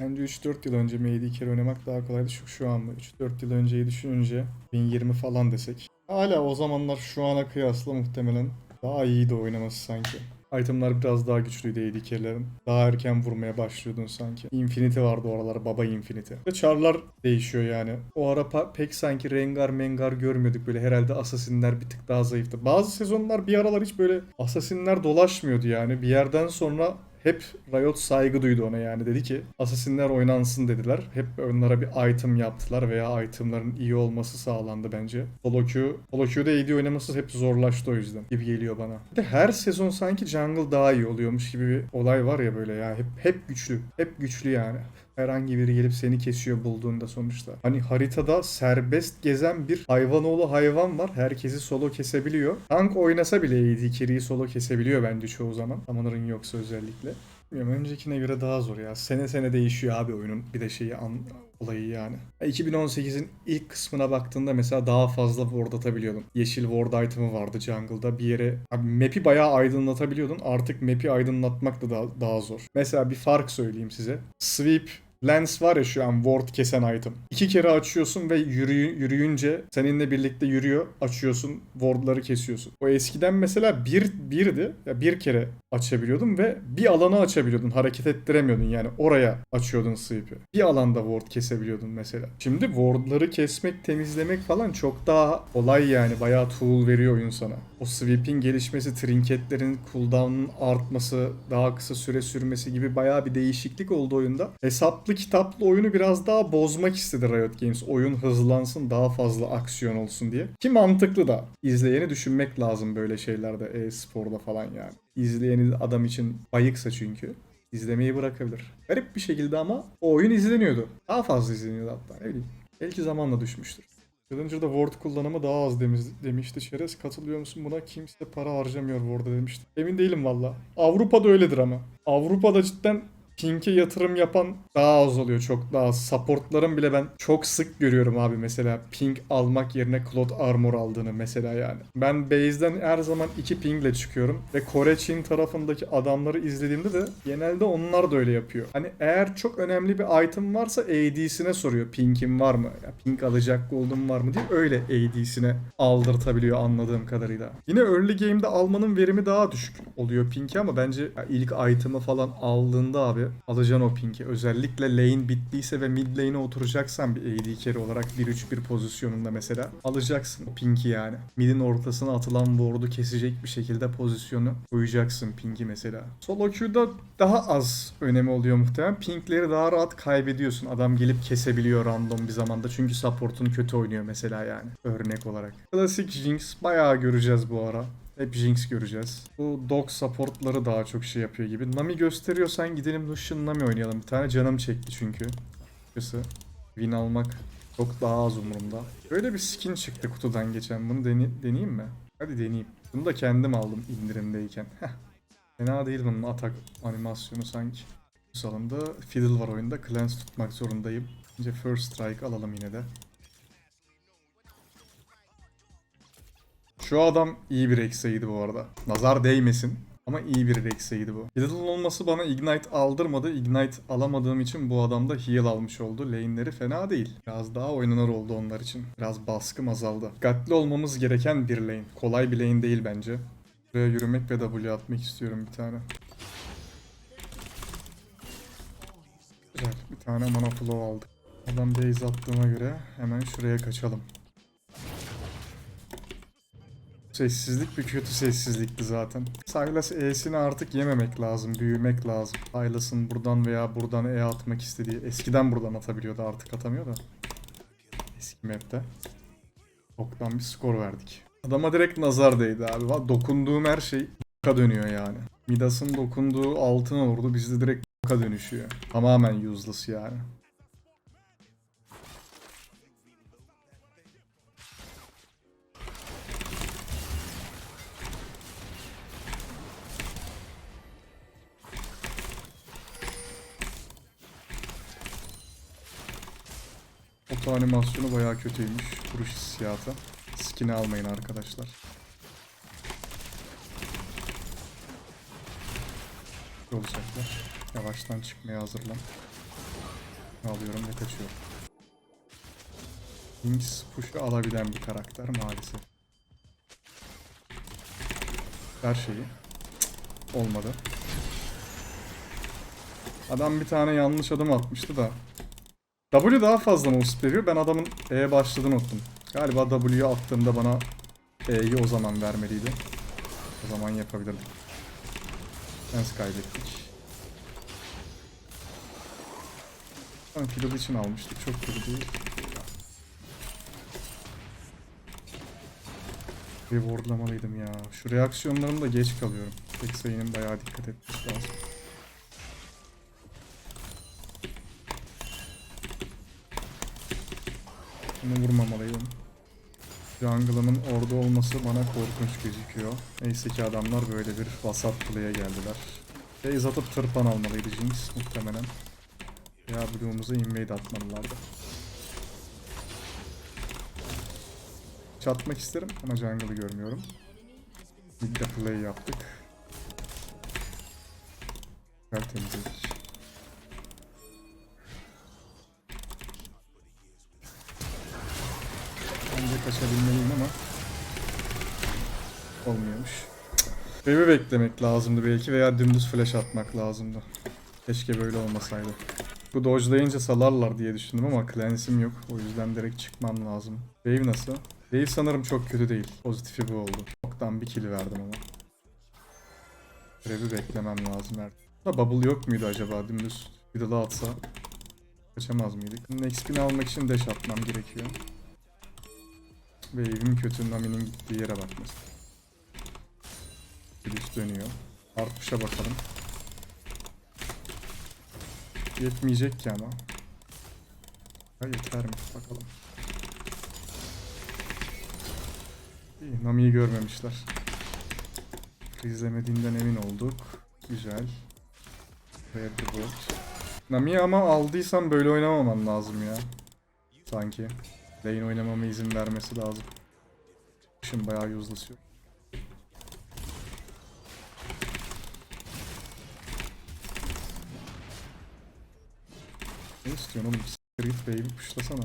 Bence 3-4 yıl önce MD kere oynamak daha kolaydı. Şu, şu an mı? 3-4 yıl önceyi düşününce 1020 falan desek. Hala o zamanlar şu ana kıyasla muhtemelen daha iyiydi oynaması sanki. Itemlar biraz daha güçlüydü AD carry'lerin. Daha erken vurmaya başlıyordun sanki. Infinity vardı oralar. Baba Infinity. Ve charlar değişiyor yani. O ara pek sanki Rengar Mengar görmüyorduk. Böyle herhalde Assassin'ler bir tık daha zayıftı. Bazı sezonlar bir aralar hiç böyle Assassin'ler dolaşmıyordu yani. Bir yerden sonra hep Riot saygı duydu ona yani. Dedi ki Assassin'ler oynansın dediler. Hep onlara bir item yaptılar veya itemların iyi olması sağlandı bence. Solo queue, solo queue'da AD oynaması hep zorlaştı o yüzden gibi geliyor bana. Bir de her sezon sanki jungle daha iyi oluyormuş gibi bir olay var ya böyle ya. Hep, hep güçlü. Hep güçlü yani. Herhangi biri gelip seni kesiyor bulduğunda sonuçta. Hani haritada serbest gezen bir hayvanoğlu hayvan var. Herkesi solo kesebiliyor. Tank oynasa bile AD carry'i solo kesebiliyor bence çoğu zaman. Summoner'ın yoksa özellikle. Bilmiyorum öncekine göre daha zor ya. Sene sene değişiyor abi oyunun bir de şeyi an, olayı yani. 2018'in ilk kısmına baktığında mesela daha fazla ward atabiliyordun. Yeşil ward item'ı vardı jungle'da. Bir yere abi map'i bayağı aydınlatabiliyordun. Artık map'i aydınlatmak da daha, daha zor. Mesela bir fark söyleyeyim size. Sweep Lens var ya şu an ward kesen item. İki kere açıyorsun ve yürüyü- yürüyünce seninle birlikte yürüyor. Açıyorsun wardları kesiyorsun. O eskiden mesela bir birdi. Ya bir kere açabiliyordun ve bir alanı açabiliyordun. Hareket ettiremiyordun yani. Oraya açıyordun sweep'i. Bir alanda ward kesebiliyordun mesela. Şimdi wardları kesmek, temizlemek falan çok daha kolay yani. Bayağı tool veriyor oyun sana. O sweep'in gelişmesi, trinketlerin cooldown'un artması, daha kısa süre sürmesi gibi bayağı bir değişiklik oldu oyunda. Hesaplı kitaplı oyunu biraz daha bozmak istedi Riot Games. Oyun hızlansın, daha fazla aksiyon olsun diye. Ki mantıklı da. İzleyeni düşünmek lazım böyle şeylerde e-sporda falan yani. İzleyeni adam için bayıksa çünkü izlemeyi bırakabilir. Garip bir şekilde ama o oyun izleniyordu. Daha fazla izleniyordu hatta ne bileyim. Belki zamanla düşmüştür. Challenger'da Word kullanımı daha az demiş, demişti Çerez. Katılıyor musun buna? Kimse para harcamıyor Word'a demişti. Emin değilim valla. Avrupa'da öyledir ama. Avrupa'da cidden Pink'e yatırım yapan daha az oluyor. Çok daha az. Supportların bile ben çok sık görüyorum abi mesela. Pink almak yerine Cloud Armor aldığını mesela yani. Ben base'den her zaman iki pingle çıkıyorum. Ve Kore Çin tarafındaki adamları izlediğimde de genelde onlar da öyle yapıyor. Hani eğer çok önemli bir item varsa AD'sine soruyor. Pink'in var mı? Ya Pink alacak gold'um var mı diye öyle AD'sine aldırtabiliyor anladığım kadarıyla. Yine early game'de almanın verimi daha düşük oluyor Pink'e ama bence ilk item'ı falan aldığında abi alacaksın o Pink'i. Özellikle lane bittiyse ve mid lane'e oturacaksan bir AD carry olarak 1-3-1 pozisyonunda mesela alacaksın o Pink'i yani. Mid'in ortasına atılan ward'u kesecek bir şekilde pozisyonu koyacaksın Pink'i mesela. Solo queue'da daha az önemi oluyor muhtemelen. Pink'leri daha rahat kaybediyorsun. Adam gelip kesebiliyor random bir zamanda. Çünkü support'un kötü oynuyor mesela yani. Örnek olarak. Klasik Jinx bayağı göreceğiz bu ara. Hep Jinx göreceğiz. Bu dog supportları daha çok şey yapıyor gibi. Nami gösteriyorsan gidelim Lucian Nami oynayalım. Bir tane canım çekti çünkü. Açıkçası win almak çok daha az umurumda. Böyle bir skin çıktı kutudan geçen. Bunu dene- deneyeyim mi? Hadi deneyeyim. Bunu da kendim aldım indirimdeyken. Heh. Fena değil bunun atak animasyonu sanki. Bu salonda Fiddle var oyunda. Cleanse tutmak zorundayım. Önce First Strike alalım yine de. Şu adam iyi bir Rex'eydi bu arada. Nazar değmesin. Ama iyi bir Rex'eydi bu. Fiddle'ın olması bana Ignite aldırmadı. Ignite alamadığım için bu adam da heal almış oldu. Lane'leri fena değil. Biraz daha oynanır oldu onlar için. Biraz baskım azaldı. Dikkatli olmamız gereken bir lane. Kolay bir lane değil bence. Buraya yürümek ve W atmak istiyorum bir tane. Güzel. Bir tane mana flow aldık. Adam base attığına göre hemen şuraya kaçalım. Sessizlik bir kötü sessizlikti zaten. Silas E'sini artık yememek lazım, büyümek lazım. Silas'ın buradan veya buradan E atmak istediği. Eskiden buradan atabiliyordu artık atamıyor da. Eski map'te. Çoktan bir skor verdik. Adama direkt nazar değdi abi. Dokunduğum her şey boka dönüyor yani. Midas'ın dokunduğu altın olurdu bizde direkt boka dönüşüyor. Tamamen useless yani. Oto animasyonu bayağı kötüymüş. Vuruş hissiyatı. Skin'i almayın arkadaşlar. Olacaklar. Yavaştan çıkmaya hazırlan. alıyorum ve kaçıyorum. Jinx push'u alabilen bir karakter maalesef. Her şeyi. Olmadı. Adam bir tane yanlış adım atmıştı da. W daha fazla mouse veriyor. Ben adamın E'ye başladığını unuttum. Galiba W'yu attığımda bana E'yi o zaman vermeliydi. O zaman yapabilirdik. Chance kaybettik. Ben Fiddle için almıştık. Çok kötü değil. Rewardlamalıydım ya. Şu reaksiyonlarımda geç kalıyorum. Tek sayının bayağı dikkat etmesi lazım. Bunu vurmamalıydım. Jungle'ımın orada olması bana korkunç gözüküyor. Neyse ki adamlar böyle bir vasat play'e geldiler. Base atıp tırpan almalıydı Jinx muhtemelen. Ya Blue'umuza invade atmalılardı. Çatmak isterim ama jungle'ı görmüyorum. Mid'de play yaptık. Güzel kaçabilmeliyim ama olmuyormuş. Wave'i beklemek lazımdı belki veya dümdüz flash atmak lazımdı. Keşke böyle olmasaydı. Bu dodge'layınca salarlar diye düşündüm ama cleanse'im yok. O yüzden direkt çıkmam lazım. Wave nasıl? Wave sanırım çok kötü değil. Pozitifi bu oldu. Çoktan bir kill verdim ama. Wave'i beklemem lazım her. Da bubble yok muydu acaba dümdüz? Fiddle'a atsa kaçamaz mıydık? Next almak için dash atmam gerekiyor. Wave'im kötü. Nami'nin gittiği yere bak mesela. Bir üst dönüyor. Art push'a bakalım. Yetmeyecek ki ama. Ha, yeter mi? Bakalım. İyi, Nami'yi görmemişler. İzlemediğinden emin olduk. Güzel. Red. Nami'yi ama aldıysam böyle oynamaman lazım ya. Sanki. Lane oynamama izin vermesi lazım. Şimdi bayağı yüzleşiyor. Ne istiyorsun oğlum? Git baby puşlasana.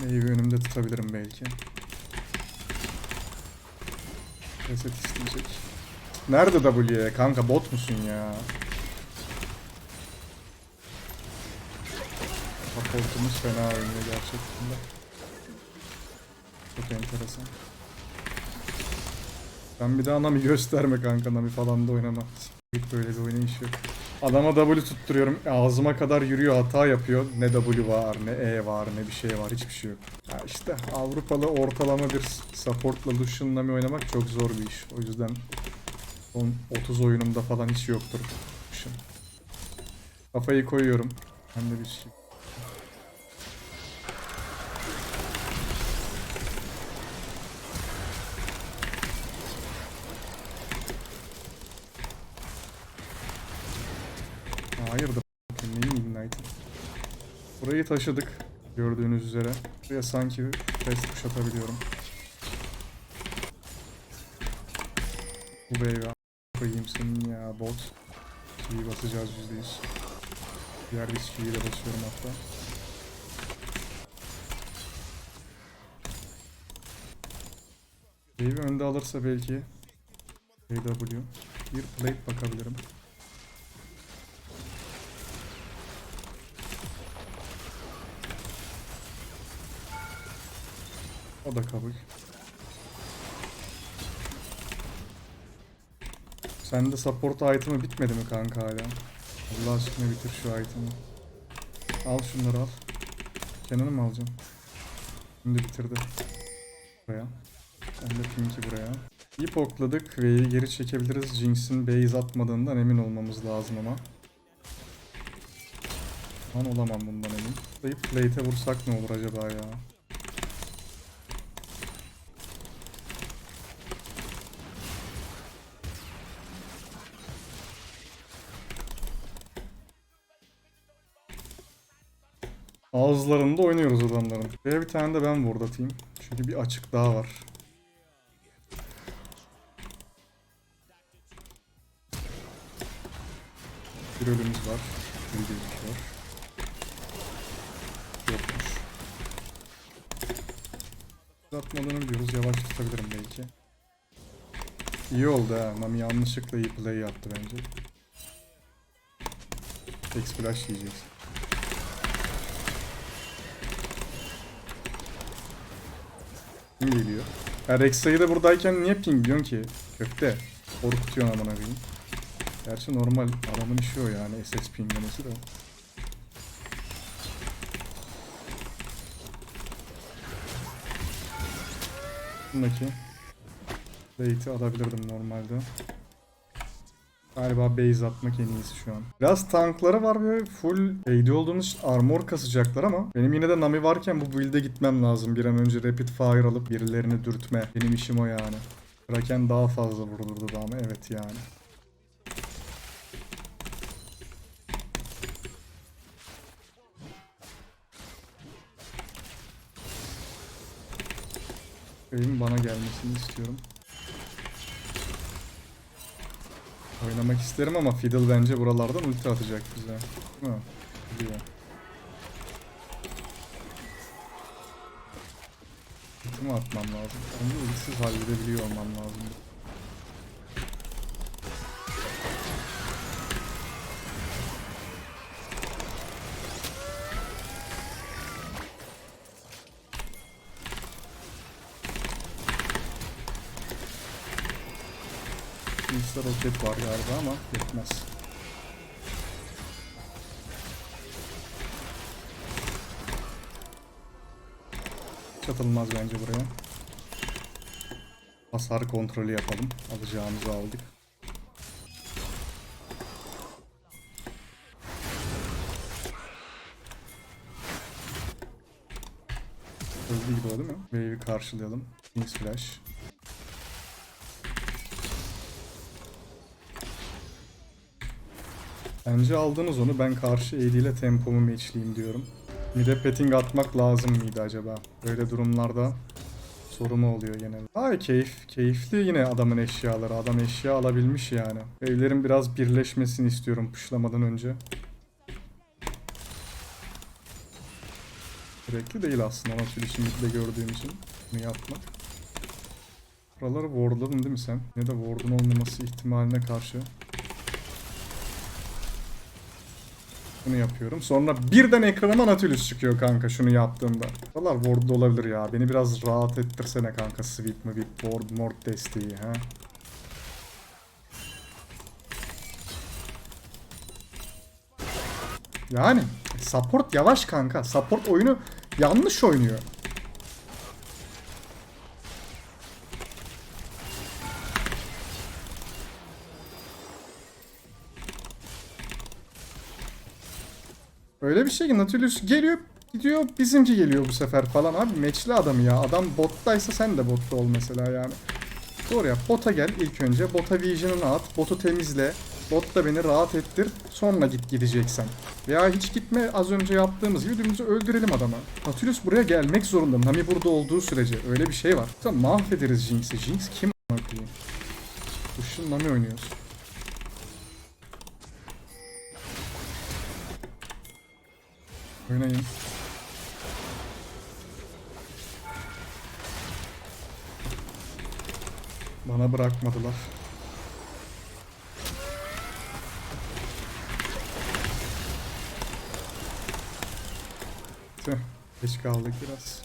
Meyve önümde tutabilirim belki. Reset isteyecek. Nerede W? Kanka bot musun ya? Supportumuz fena oynuyor gerçekten de. Çok enteresan. Ben bir daha Nami gösterme kanka Nami falan da oynama. Hiç böyle bir oynayış yok. Adama W tutturuyorum. Ağzıma kadar yürüyor hata yapıyor. Ne W var ne E var ne bir şey var hiçbir şey yok. Ya işte Avrupalı ortalama bir supportla Lucian Nami oynamak çok zor bir iş. O yüzden son 30 oyunumda falan hiç yoktur Lucian. Kafayı koyuyorum. Ben de bir şey. Burayı taşıdık gördüğünüz üzere. Buraya sanki fast push atabiliyorum. Bu a** koyayım senin ya bot. Şeyi basacağız %100. Diğer riskiyi de basıyorum hatta. Wave'i önde alırsa belki AW bir plate bakabilirim. O da kabul. Sende support item'ı bitmedi mi kanka hala? Allah aşkına bitir şu item'ı. Al şunları al. Kenan'ı mı alacaksın? Şimdi bitirdi. Buraya. Ben de Pink'i buraya. İyi pokladık ve geri çekebiliriz. Jinx'in base atmadığından emin olmamız lazım ama. Lan olamam bundan emin. Plate'e vursak ne olur acaba ya? Ağızlarında oynuyoruz adamların. Ve bir tane de ben ward atayım. Çünkü bir açık daha var. Bir ölümümüz var. Bir gözüküyor. Yokmuş. Uzatmadığını biliyoruz. Yavaş tutabilirim belki. İyi oldu ha. Nami yanlışlıkla iyi play yaptı bence. X flash yiyeceğiz. Kim geliyor? Ya Rexa'yı da buradayken niye ping diyorsun ki? Köfte. Korkutuyorsun amına koyayım. Gerçi normal adamın işi o yani SS pinglemesi de. Bundaki Bait'i alabilirdim normalde. Galiba base atmak en iyisi şu an. Biraz tankları var ve full AD olduğumuz için armor kasacaklar ama benim yine de Nami varken bu build'e gitmem lazım. Bir an önce rapid fire alıp birilerini dürtme. Benim işim o yani. Kraken daha fazla vurulurdu da ama evet yani. Benim bana gelmesini istiyorum. Oynamak isterim ama Fiddle bence buralardan ulti atacak bize. Değil mi? Biliyor. Ulti mi atmam lazım? Onu ultisiz halledebiliyor olmam lazım. Insta roket var galiba ama yetmez. Çatılmaz bence buraya. Hasar kontrolü yapalım. Alacağımızı aldık. Gibi o değil mi? Wave'i karşılayalım. King's Flash. Bence aldınız onu. Ben karşı ile tempomu matchleyeyim diyorum. Mide petting atmak lazım mıydı acaba? Böyle durumlarda soru mu oluyor genelde? Ay keyif, keyifli yine adamın eşyaları. Adam eşya alabilmiş yani. Evlerin biraz birleşmesini istiyorum puşlamadan önce. Gerekli değil aslında için de gördüğüm için bunu yapmak. Buraları wardladın değil mi sen? Ne de ward'un olmaması ihtimaline karşı. Bunu yapıyorum. Sonra birden ekranıma Nautilus çıkıyor kanka şunu yaptığımda. Buralar ward'da olabilir ya. Beni biraz rahat ettirsene kanka. Sweep mi bir ward mord desteği ha. Yani support yavaş kanka. Support oyunu yanlış oynuyor. Öyle bir şey ki Nautilus geliyor gidiyor bizimki geliyor bu sefer falan abi meçli adam ya adam bottaysa sen de botta ol mesela yani. Doğru ya bota gel ilk önce bota vision'ını at botu temizle botta beni rahat ettir sonra git gideceksen. Veya hiç gitme az önce yaptığımız gibi dümdüz öldürelim adamı. Nautilus buraya gelmek zorunda Nami burada olduğu sürece öyle bir şey var. Tamam mahvederiz Jinx'i. Jinx kim a**ına koyayım? Kuşun Nami oynuyoruz. Oynayın. Bana bırakmadılar. Tüh, geç kaldık biraz.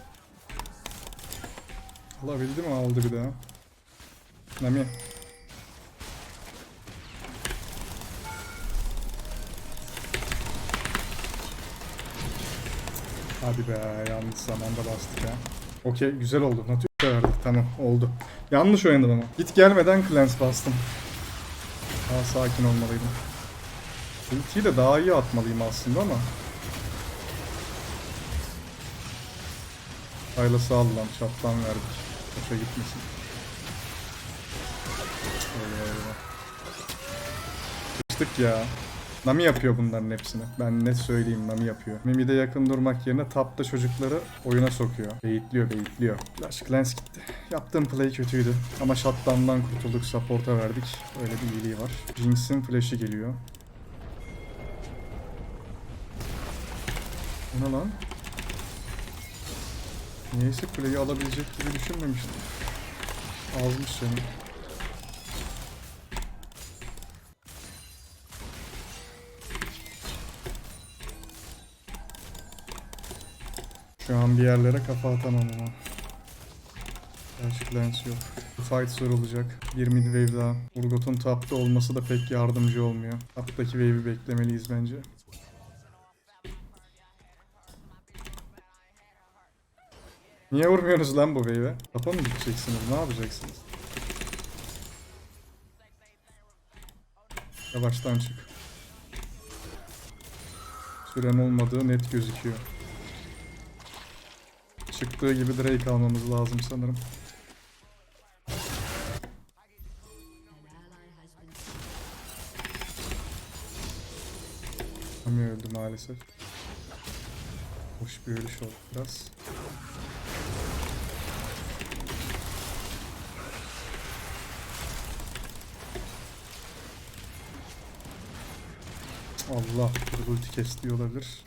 Alabildi mi? Aldı bir daha. Nami. Hadi be yanlış zamanda bastık ya. Okey güzel oldu. Natüre verdik tamam oldu. Yanlış oynadım ama. Git gelmeden cleanse bastım. Daha sakin olmalıydım. Ultiyi de daha iyi atmalıyım aslında ama. Silas'ı al lan çaptan verdik. Boşa gitmesin. Eyvah eyvah. Ya. Nami yapıyor bunların hepsini. Ben net söyleyeyim Nami yapıyor. Mimi'de yakın durmak yerine tapta çocukları oyuna sokuyor. Beyitliyor beyitliyor. Flash Clans gitti. Yaptığım play kötüydü. Ama shutdown'dan kurtulduk. Support'a verdik. Öyle bir iyiliği var. Jinx'in flash'i geliyor. Bu ne lan? Niyeyse kuleyi alabilecek gibi düşünmemiştim. Azmış canım. Şu an bir yerlere kafa atamam ama. Gerçi lens yok. Fight zor olacak. Bir mid wave daha. Urgot'un tapta olması da pek yardımcı olmuyor. Taptaki wave'i beklemeliyiz bence. Niye vurmuyorsunuz lan bu wave'e? Tapa mı gideceksiniz? Ne yapacaksınız? Yavaştan çık. Süren olmadığı net gözüküyor. Çıktığı gibi Drake almamız lazım sanırım. Ami öldü maalesef. Hoş bir ölüş oldu biraz. Allah bir ulti kesti olabilir.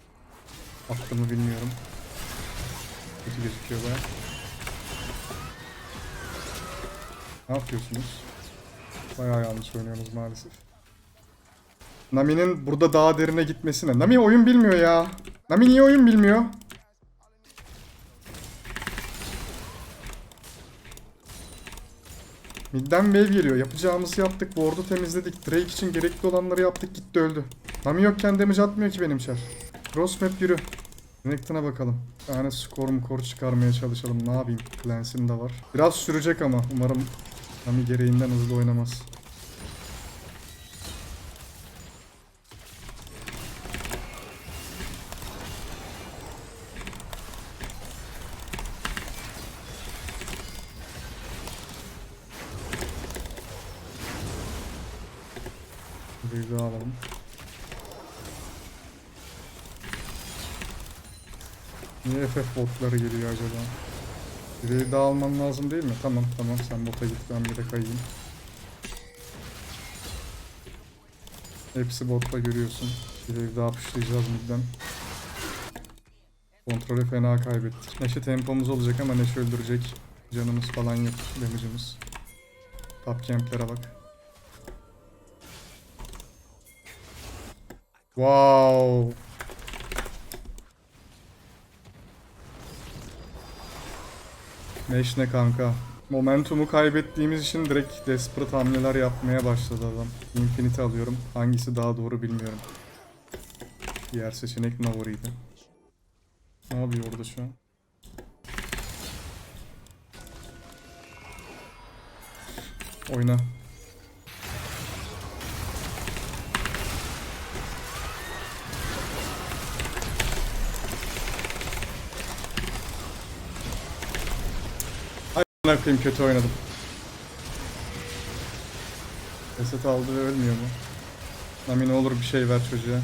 Attı mı bilmiyorum. Kötü gözüküyor baya. Ne yapıyorsunuz? Bayağı yanlış oynuyorsunuz maalesef. Nami'nin burada daha derine gitmesine. Nami oyun bilmiyor ya. Nami niye oyun bilmiyor? Midden wave geliyor. Yapacağımızı yaptık. Ward'u temizledik. Drake için gerekli olanları yaptık. Gitti öldü. Nami yokken damage atmıyor ki benim çar. Crossmap yürü. Renekton'a bakalım. Bir tane skor mukor çıkarmaya çalışalım. Ne yapayım? Cleanse'im de var. Biraz sürecek ama. Umarım Nami gereğinden hızlı oynamaz. Da alalım. Niye FF botları geliyor acaba? Bireyi daha alman lazım değil mi? Tamam tamam sen bota git ben bir de kayayım. Hepsi botta görüyorsun. Bireyi daha pushlayacağız midden. Kontrolü fena kaybettik. Neşe tempomuz olacak ama Neşe öldürecek. Canımız falan yok. Damage'ımız. Top camp'lere bak. Wow. Meş ne kanka? Momentumu kaybettiğimiz için direkt desperate hamleler yapmaya başladı adam. Infinity alıyorum. Hangisi daha doğru bilmiyorum. Diğer seçenek Navori'ydi. Ne yapıyor orada şu an? Oyna. Ne yapayım kötü oynadım. Reset aldı ve ölmüyor mu? Nami ne olur bir şey ver çocuğa.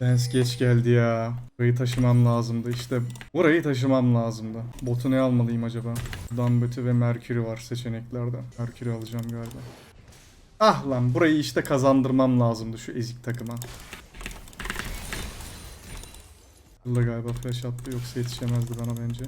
Dance geç geldi ya. Burayı taşımam lazımdı işte. Burayı taşımam lazımdı. Botu ne almalıyım acaba? Dambötü ve Mercury var seçeneklerde. Mercury alacağım galiba. Ah lan burayı işte kazandırmam lazımdı şu ezik takıma. Yılda galiba flash attı yoksa yetişemezdi bana bence.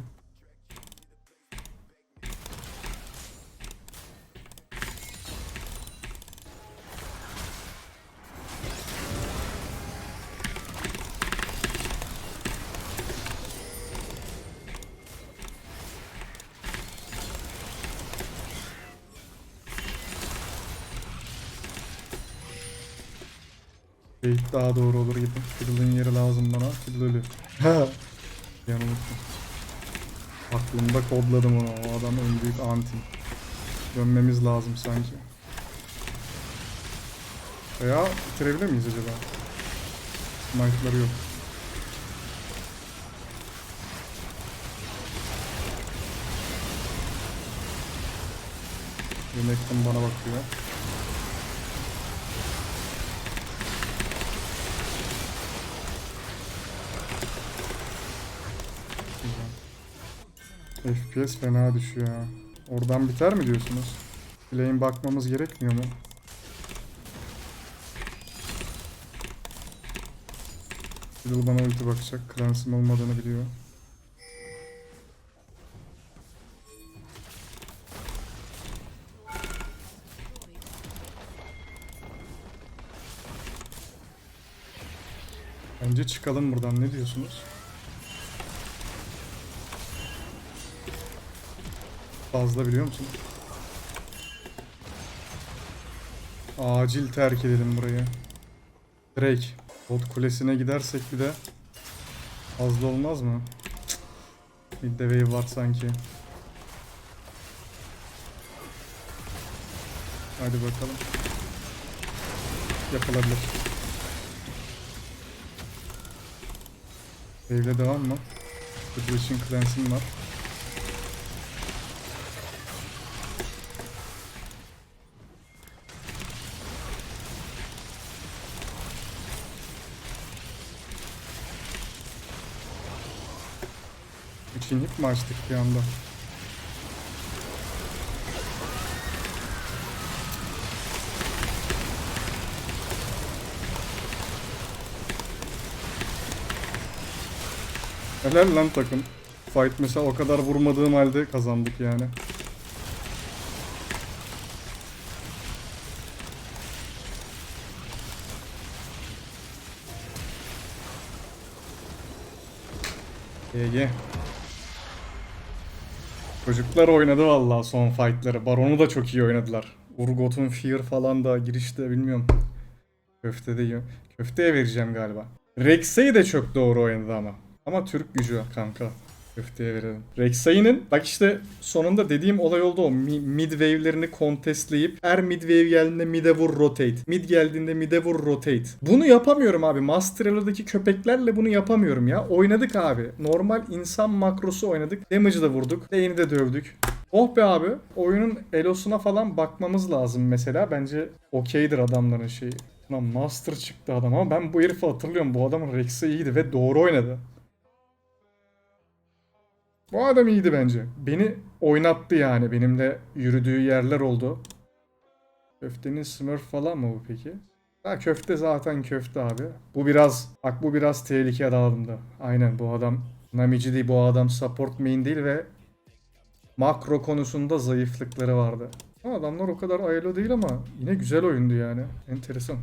Daha doğru olur gibi. Fiddle'ın yeri lazım bana. Fiddle ölü. Ha. Yanılmışım. Aklımda kodladım onu. O adam en büyük anti. Dönmemiz lazım sanki. Veya bitirebilir miyiz acaba? Smite'ları yok. Renekton bana bakıyor. FPS fena düşüyor ya. Oradan biter mi diyorsunuz? Flame bakmamız gerekmiyor mu? Fiddle bana ulti bakacak. Clans'ım olmadığını biliyor. Bence çıkalım buradan. Ne diyorsunuz? Fazla biliyor musun? Acil terk edelim burayı. Drake. Bot kulesine gidersek bir de fazla olmaz mı? Midde wave var sanki. Hadi bakalım. Yapılabilir. Wave'le devam mı? Federation Cleanse'im var. Hip mi açtık bir anda? Helal lan takım. Fight mesela o kadar vurmadığım halde kazandık yani. GG. Çocuklar oynadı vallahi son fightları. Baron'u da çok iyi oynadılar. Urgot'un Fear falan da girişte bilmiyorum. Köfte de. Köfteye vereceğim galiba. Rek'Sai de çok doğru oynadı ama. Ama Türk gücü kanka. Köfteye verelim. Rek'Sai'nin bak işte sonunda dediğim olay oldu o. Mi- mid wave'lerini contestleyip her mid wave geldiğinde mid'e vur rotate. Mid geldiğinde mid'e vur rotate. Bunu yapamıyorum abi. Master Elo'daki köpeklerle bunu yapamıyorum ya. Oynadık abi. Normal insan makrosu oynadık. Damage'ı da vurduk. Lane'i de dövdük. Oh be abi. Oyunun elosuna falan bakmamız lazım mesela. Bence okeydir adamların şeyi. Lan Master çıktı adam ama ben bu herifi hatırlıyorum. Bu adamın Rex'i iyiydi ve doğru oynadı. Bu adam iyiydi bence. Beni oynattı yani. Benimle yürüdüğü yerler oldu. Köftenin Smurf falan mı bu peki? Ha köfte zaten köfte abi. Bu biraz, bak bu biraz tehlikeli adamdı. Aynen bu adam Namici değil bu adam support main değil ve makro konusunda zayıflıkları vardı. Adamlar o kadar ayılo değil ama yine güzel oyundu yani. Enteresan.